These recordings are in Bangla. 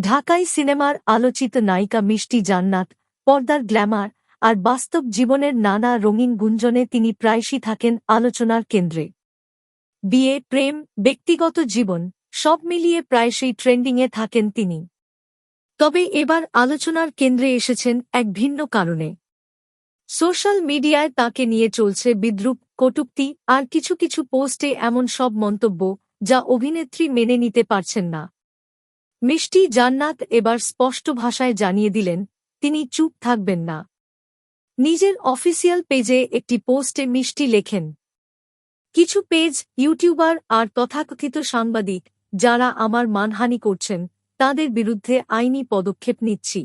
ঢাকাই সিনেমার আলোচিত নায়িকা মিষ্টি জান্নাত, পর্দার গ্ল্যামার আর বাস্তব জীবনের নানা রঙিন গুঞ্জনে তিনি প্রায়শই থাকেন আলোচনার কেন্দ্রে। বিয়ে, প্রেম, ব্যক্তিগত জীবন সব মিলিয়ে প্রায়শই ট্রেন্ডিংয়ে থাকেন তিনি। তবে এবার আলোচনার কেন্দ্রে এসেছেন এক ভিন্ন কারণে। সোশ্যাল মিডিয়ায় তাকে নিয়ে চলছে বিদ্রুপ, কটুক্তি আর কিছু কিছু পোস্টে এমন সব মন্তব্য যা অভিনেত্রী মেনে নিতে পারছেন না। মিষ্টি জান্নাত এবার স্পষ্ট ভাষায় জানিয়ে দিলেন, তিনি চুপ থাকবেন না। নিজের অফিসিয়াল পেজে একটি পোস্টে মিষ্টি লেখেন, কিছু পেজ, ইউটিউবার আর তথাকথিত সাংবাদিক যারা আমার মানহানি করছেন, তাদের বিরুদ্ধে আইনি পদক্ষেপ নিচ্ছি।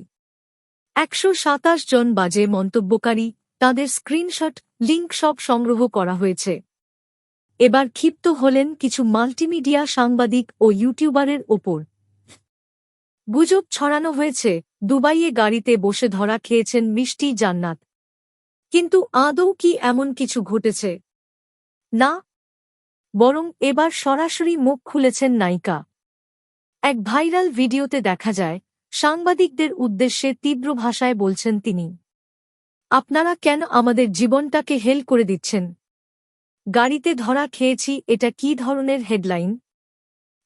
একশো সাতাশ জন বাজে মন্তব্যকারী, তাদের স্ক্রিনশট লিঙ্ক সব সংগ্রহ করা হয়েছে। এবার ক্ষিপ্ত হলেন কিছু মাল্টিমিডিয়া সাংবাদিক ও ইউটিউবারের ওপর। গুজব ছড়ানো হয়েছে, দুবাইয়ে গাড়িতে বসে ধরা খেয়েছেন মিষ্টি জান্নাত। কিন্তু আদৌ কি এমন কিছু ঘটেছে? না। বরং এবার সরাসরি মুখ খুলেছেন নায়িকা। এক ভাইরাল ভিডিওতে দেখা যায়, সাংবাদিকদের উদ্দেশ্যে তীব্র ভাষায় বলছেন তিনি, আপনারা কেন আমাদের জীবনটাকে হেল করে দিচ্ছেন? গাড়িতে ধরা খেয়েছি, এটা কি ধরনের হেডলাইন?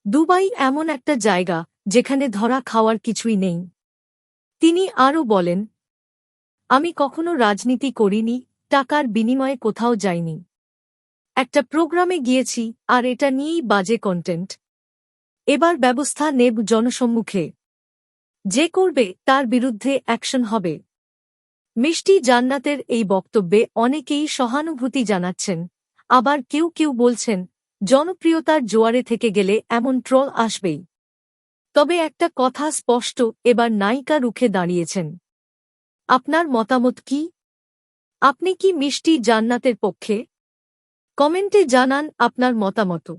দুবাই এমন একটা জায়গা যেখানে ধরা খাওয়ার কিছুই নেই। তিনি আরও বলেন, আমি কখনো রাজনীতি করিনি, টাকার বিনিময়ে কোথাও যাইনি। একটা প্রোগ্রামে গিয়েছি, আর এটা নিয়েই বাজে কন্টেন্ট এবার ব্যবস্থা নেব জনসম্মুখে। যে করবে, তার বিরুদ্ধে অ্যাকশন হবে। মিষ্টি জান্নাতের এই বক্তব্যে অনেকেই সহানুভূতি জানাচ্ছেন। আবার কেউ কেউ বলছেন, জনপ্রিয়তার জোয়ারে থেকে গেলে এমন ট্রল আসবেই। তবে একটা কথা স্পষ্ট, এবার নায়িকা রুখে দাঁড়িয়েছেন। আপনার মতামত কি? আপনি কি মিষ্টি জান্নাতের পক্ষে? কমেন্টে জানান আপনার মতামত।